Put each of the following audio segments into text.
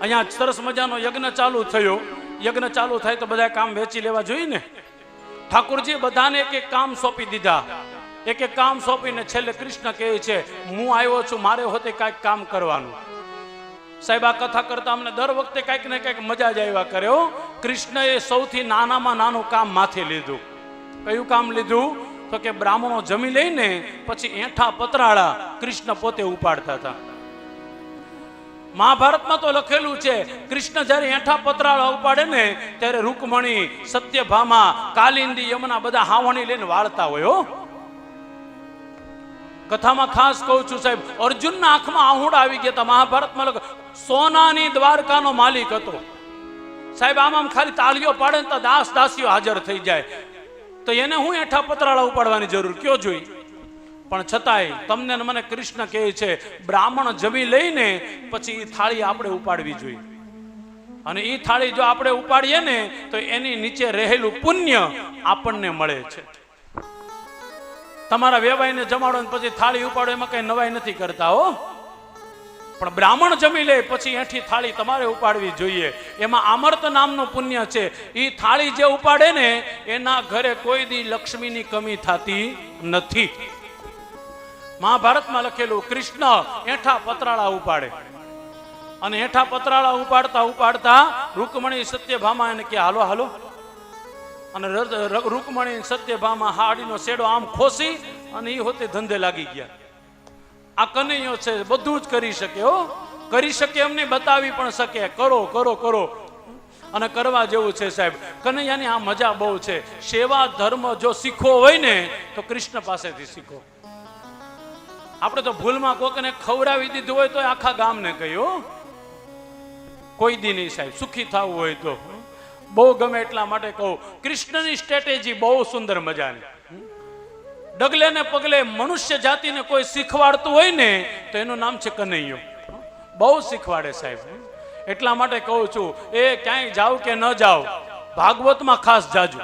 અહીંયા સરસ મજાનો યજ્ઞ ચાલુ થયો. યજ્ઞ ચાલુ થાય તો બધા કામ વેચી લેવા જોઈએ ને? ઠાકુરજી બધાને એક એક કામ સોંપી દીધા. એક એક કામ સોંપીને છેલ્લે કૃષ્ણ કહે છે, હું આવ્યો છું, મારે હોતે કાંઈક કામ કરવાનું. સાહેબ, આ કથા કરતા અમને દર વખતે કાંઈક ને કાંઈક મજા જ આવ્યા કર્યો કૃષ્ણએ સૌથી નાનામાં નાનું કામ માથે લીધું. કયું કામ લીધું? તો કે બ્રાહ્મણો જમી લઈને પછી એઠા પતરાળા કૃષ્ણ પોતે ઉપાડતા હતા. મહાભારતમાં તો લખેલું છે, કૃષ્ણ જ્યારે એઠા પતરાળ ઉપાડે ને, ત્યારે રૂકમણી, સત્યભામા, કાલિંદી, યમુના બધા હાવણી લઈને વાળતા હોય, હો. કથામાં ખાસ કહું છું સાહેબ, અર્જુનના આંખમાં આહુડ આવી ગયા હતા મહાભારતમાં લખ, સોનાની દ્વારકાનો માલિક હતો. સાહેબ, આમ આમ ખાલી તાળીઓ પાડે ને તો દાસ દાસીઓ હાજર થઈ જાય. તો એને હું એઠા પતરાળા ઉપાડવાની જરૂર કયો જોઈ? પણ છતાંય તમને મને કૃષ્ણ કહે છે, બ્રાહ્મણ જમી લઈને પછી એ થાળી આપણે ઉપાડવી જોઈએ. અને એ થાળી જો આપણે ઉપાડીએ ને, તો એની નીચે રહેલું પુણ્ય આપણને મળે છે. તમારા વેવાઈને જમાડો ને પછી થાળી ઉપાડો, એમાં કઈ નવાઈ નથી કરતા, હો. પણ બ્રાહ્મણ જમી લે, પછી એઠી થાળી તમારે ઉપાડવી જોઈએ. એમાં આમર્ત નામનું પુણ્ય છે. એ થાળી જે ઉપાડે ને, એના ઘરે કોઈ દી લક્ષ્મીની કમી થતી નથી. મહાભારતમાં લખેલું, કૃષ્ણ એઠા પતરાળા ઉપાડે. અને એઠા પતરાળા ઉપાડતા ઉપાડતા રૂકમણી સત્યભામા એને કે હાલો હાલો. અને રૂકમણી સત્યભામા હાડીનો શેડો આમ ખોસી અને એ હોતે ધંધે લાગી ગયા. આ કનૈયો છે, બધું જ કરી શકે, હો. કરી શકે એમ નહીં, બતાવી પણ શકે. કરો કરો કરો. અને કરવા જેવું છે, સાહેબ. કનૈયાની આ મજા બહુ છે. સેવા, ધર્મ જો શીખવો હોય ને, તો કૃષ્ણ પાસેથી શીખો. આપણે તો ભૂલમાં કોકને ખવડાવી દીધું હોય તો આખા ગામને કહ્યું કોઈ દી નહીં સાહેબ, સુખી થવું હોય તો. બહુ ગમે એટલા માટે કહું, કૃષ્ણની સ્ટ્રેટેજી બહુ સુંદર મજાની. ડગલે ને પગલે મનુષ્ય જાતિને કોઈ શીખવાડતું હોય ને, તો એનું નામ છે કનૈયો. બહુ શીખવાડે સાહેબ એટલા માટે કહું છું, એ ક્યાંય જાવ કે ન જાવ, ભાગવતમાં ખાસ જાજો.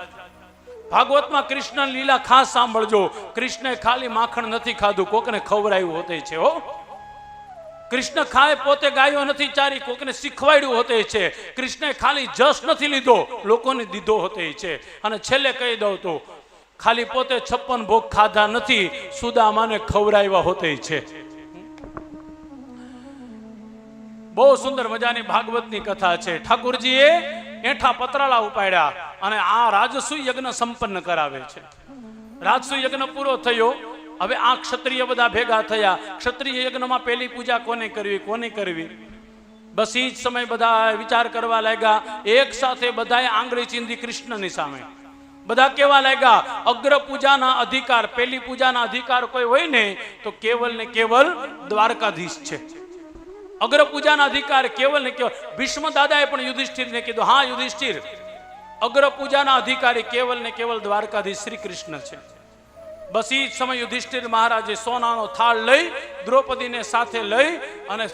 ભાગવતમાં કૃષ્ણ લીલા ખાસ સાંભળજો. કૃષ્ણે ખાલી માખણ નથી ખાધું, કોકને ખવડાવ્યું હોતે છે, હો. કૃષ્ણ ખાય પોતે ગાયો નથી ચારી, કોકને શીખવાડ્યું હોતે છે. કૃષ્ણે ખાલી જસ નથી લીધો, લોકોને દીધો હોતે છે. અને છેલ્લે કહી દઉં તો, ખાલી પોતે છપ્પન ભોગ ખાધા નથી, સુદામાને ખવડાવ્યા હોતે છે. બહુ સુંદર મજાની ભાગવતની કથા છે. ઠાકુરજીએ એઠા પતરાળા ઉપાડ્યા. અને આ રાજસુ યજ્ઞ સંપન્ન કરાવે છે. રાજસુ યજ્ઞ પૂરો થયો. હવે આ ક્ષત્રિય બધા ભેગા થયા. ક્ષત્રિય યજ્ઞમાં પહેલી પૂજા કોને કરવી કોને કરવી? બસ એ જ સમય બધા વિચાર કરવા લાગ્યા. એક સાથે બધાએ આંગળી ચીંધી કૃષ્ણની સામે. બધા કેવા લાગ્યા, અગ્ર પૂજાના અધિકાર, પહેલી પૂજાના અધિકાર કોઈ હોય ને, તો કેવલ ને કેવલ દ્વારકાધીશ છે. અગ્ર પૂજાના અધિકાર કેવલ ને કેવલ. ભીષ્મ દાદાએ પણ યુધિષ્ઠિરને કીધું, હા, યુધિષ્ઠિર અગ્ર પૂજાના અધિકારી કેવલ ને કેવલ દ્વારકાધીશ શ્રી કૃષ્ણ છે. બસ એ જ સમય યુધિષ્ઠિર મહારાજે સોનાનો થાળ લઈ, દ્રૌપદીને સાથે લઈ અને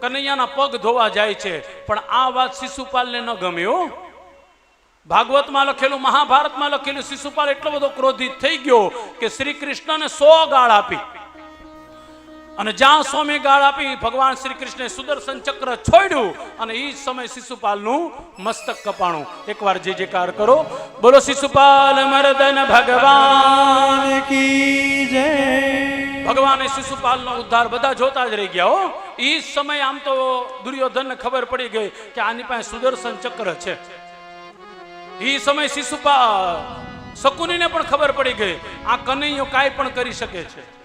કનૈયાના પગ ધોવા જાય છે. પણ આ વાત શિશુપાલને ન ગમ્યો ભાગવતમાં લખેલું, મહાભારતમાં લખેલું શિશુપાલ એટલો બધો ક્રોધિત થઈ ગયો કે શ્રી કૃષ્ણને સો ગાળ આપી. અને જ્યાં સ્વામી ગાળ આપી ભગવાન શ્રી કૃષ્ણે સુદર્શન ચક્ર છોડ્યું અને એ સમય શિશુપાલનું મસ્તક કપાણું. એકવાર જે જેકાર કરો બોલો, શિશુપાલ મરદન ભગવાન કી જય. ભગવાને શિશુપાલનો ઉદ્ધાર બધા જોતા જ રહી ગયા હો. એ સમય આમ તો દુર્યોધનને ખબર પડી ગઈ કે આની પાસે સુદર્શન ચક્ર છે. એ સમય શિશુપાલ, શકુનીને પણ ખબર પડી ગઈ, આ કનૈયો કાંઈ પણ કરી શકે છે.